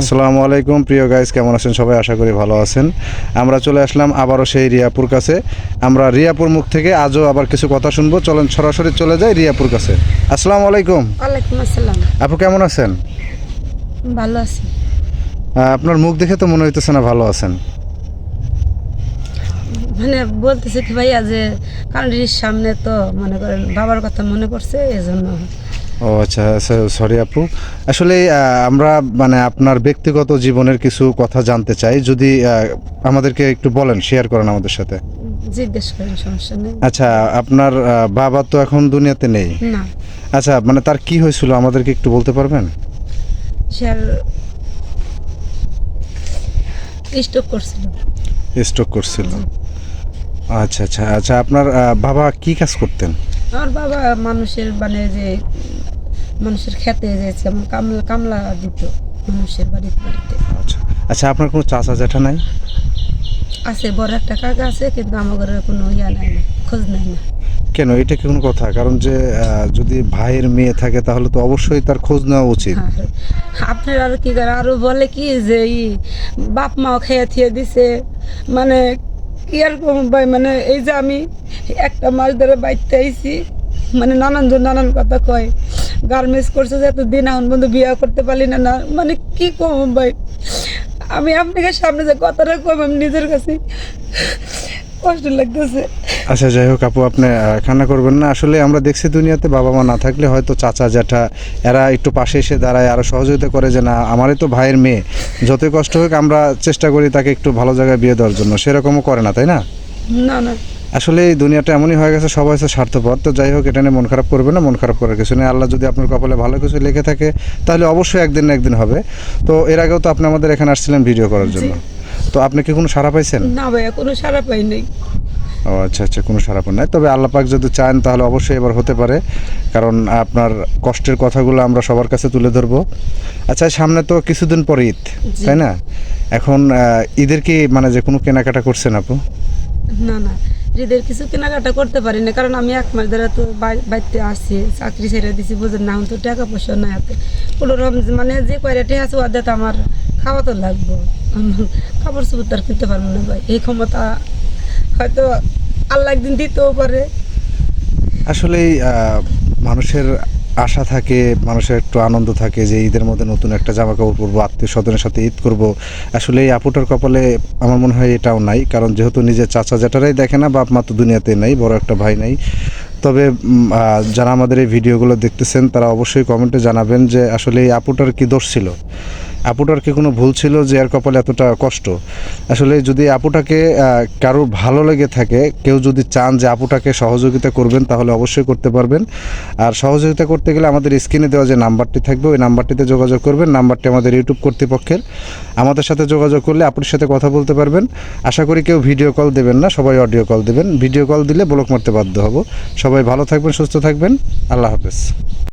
আসসালামু আলাইকুম। প্রিয় গাইস কেমন আছেন? সবাই আশা করি ভালো আছেন। আমরা চলে আসলাম আবারও সেই রিয়াপুর কাছে। আমরা রিয়াপুর মুখ থেকে আজও আবার কিছু কথা শুনব। চলেন সরাসরি চলে যাই রিয়াপুর কাছে। আসসালামু আলাইকুম। ওয়ালাইকুম আসসালাম। আপু কেমন আছেন? ভালো আছি। আপনার মুখ দেখে তো মনে হইতেছে না ভালো আছেন। মানে বলতেছি কি ভাইয়া যে কান্ট্রির সামনে তো মনে করেন বাবার কথা মনে পড়ছে এজন্য ও আচ্ছা সরি আপু। আসলে আমরা মানে আপনার ব্যক্তিগত জীবনের কিছু কথা জানতে চাই। যদি আমাদেরকে একটু বলেন শেয়ার করেন আমাদের সাথে। জিজ্ঞেস করেন সমস্যা নেই। আচ্ছা আপনার বাবা তো এখন দুনিয়াতে নেই? না। আচ্ছা মানে তার কি হয়েছিল? আমাদেরকে একটু বলতে পারবেন? করছিল। স্ট্রোক করছিল। আচ্ছা আচ্ছা আচ্ছা আপনার বাবা কি কাজ করতেন? আমার বাবা মানুষের মানে যে মানুষের খেতে যে কামলা কামলা দিত মানুষের বাড়িতে বাড়িতে। আচ্ছা। আচ্ছা আপনার কোনো চাচা জ্যাঠা নাই? আছে বড় একটা কাকা আছে কিন্তু আমার ঘরে কোনো ইয়া নাই না খোঁজ নাই না। কেন? এটা কি কোনো কথা? কারণ যে যদি ভাইয়ের মেয়ে থাকে তাহলে তো অবশ্যই তার খোঁজ নেওয়া উচিত। হ্যাঁ, আপনার আর কি করে? আরও বলে কি যে বাপ মাও খেয়ে থিয়ে দিছে। মানে কি আর ভাই? মানে এই যে আমি একটা মাস ধরে বাইতে আইছি। মানে নানান জন নানান কথা কয়। গার্মেন্টস করছে যে এতদিন এখন বন্ধু বিয়ে করতে পারলি না না মানে কি কম ভাই? আমি আপনাকে সামনে যে কথাটা কম আমি নিজের কাছে কষ্ট লাগতেছে। আচ্ছা যাই হোক আপু আপনি কান্না করবেন না। আসলে আমরা দেখছি দুনিয়াতে বাবা মা না থাকলে হয়তো চাচা জ্যাঠা এরা একটু পাশে এসে দাঁড়ায় আরও সহযোগিতা করে যে না আমারই তো ভাইয়ের মেয়ে। যতই কষ্ট হোক আমরা চেষ্টা করি তাকে একটু ভালো জায়গায় বিয়ে দেওয়ার জন্য। সেরকমও করে না তাই না? না না। আসলে এই দুনিয়াটা এমনই হয়ে গেছে সবাই হচ্ছে স্বার্থপর। তো যাই হোক এটা নিয়ে মন খারাপ করবে না মন খারাপ করার কিছু নেই। আল্লাহ যদি আপনার কপালে ভালো কিছু লিখে থাকে তাহলে অবশ্যই একদিন না একদিন হবে। তো এর আগেও তো আপনি আমাদের এখানে আসছিলেন ভিডিও করার জন্য। তো আপনি কি কোনো সাড়া পাইছেন? না ভাইয়া কোনো সারা পাই নাই। ও আচ্ছা আচ্ছা কোনো সাড়া পান নাই। তবে আল্লাহ পাক যদি চান তাহলে অবশ্যই এবার হতে পারে। কারণ আপনার কষ্টের কথাগুলো আমরা সবার কাছে তুলে ধরবো। আচ্ছা সামনে তো কিছুদিন পরে ঈদ তাই না? এখন ঈদের কি মানে যে কোনো কেনাকাটা করছেন আপু? না না। ঈদের কিছু কেনাকাটা করতে পারি না, কারণ আমি এক মাস ধরে তো বাড়িতে আসছি চাকরি ছেড়ে দিছি, বুঝেন না তো টাকা পয়সা নাই হাতে। রকম মানে যে কয়টা টাকা আছে, ওদের তো আমার খাওয়া তো লাগবো। কাপড় চোপড় তো আর কিনতে পারব না ভাই, এই ক্ষমতা হয়তো আল্লাহ একদিন দিতেও পারে। আসলে মানুষের আশা থাকে, মানুষের একটু আনন্দ থাকে যে ঈদের মধ্যে নতুন একটা জামা কাপড় পরবো, আত্মীয় স্বজনের সাথে ঈদ করব। আসলে এই আপুটার কপালে আমার মনে হয় এটাও নাই, কারণ যেহেতু নিজের চাচা জ্যাঠারাই দেখে না, বাপ মা তো দুনিয়াতে নাই, বড় একটা ভাই নাই। তবে যারা আমাদের এই ভিডিওগুলো দেখতেছেন, তারা অবশ্যই কমেন্টে জানাবেন যে আসলে এই আপুটার কী দোষ ছিল। আপুটার কি কোনো ভুল ছিল যে এর কপালে এতটা কষ্ট? আসলে যদি আপুটাকে কারোর ভালো লেগে থাকে, কেউ যদি চান যে আপুটাকে সহযোগিতা করবেন, তাহলে অবশ্যই করতে পারবেন। আর সহযোগিতা করতে গেলে আমাদের স্ক্রিনে দেওয়া যে নাম্বারটি থাকবে, ওই নাম্বারটিতে যোগাযোগ করবেন। নাম্বারটি আমাদের ইউটিউব কর্তৃপক্ষের। আমাদের সাথে যোগাযোগ করলে আপুর সাথে কথা বলতে পারবেন। আশা করি কেউ ভিডিও কল দেবেন না, সবাই অডিও কল দেবেন। ভিডিও কল দিলে ব্লক মারতে বাধ্য হব। সবাই ভালো থাকবেন, সুস্থ থাকবেন। আল্লাহ হাফেজ।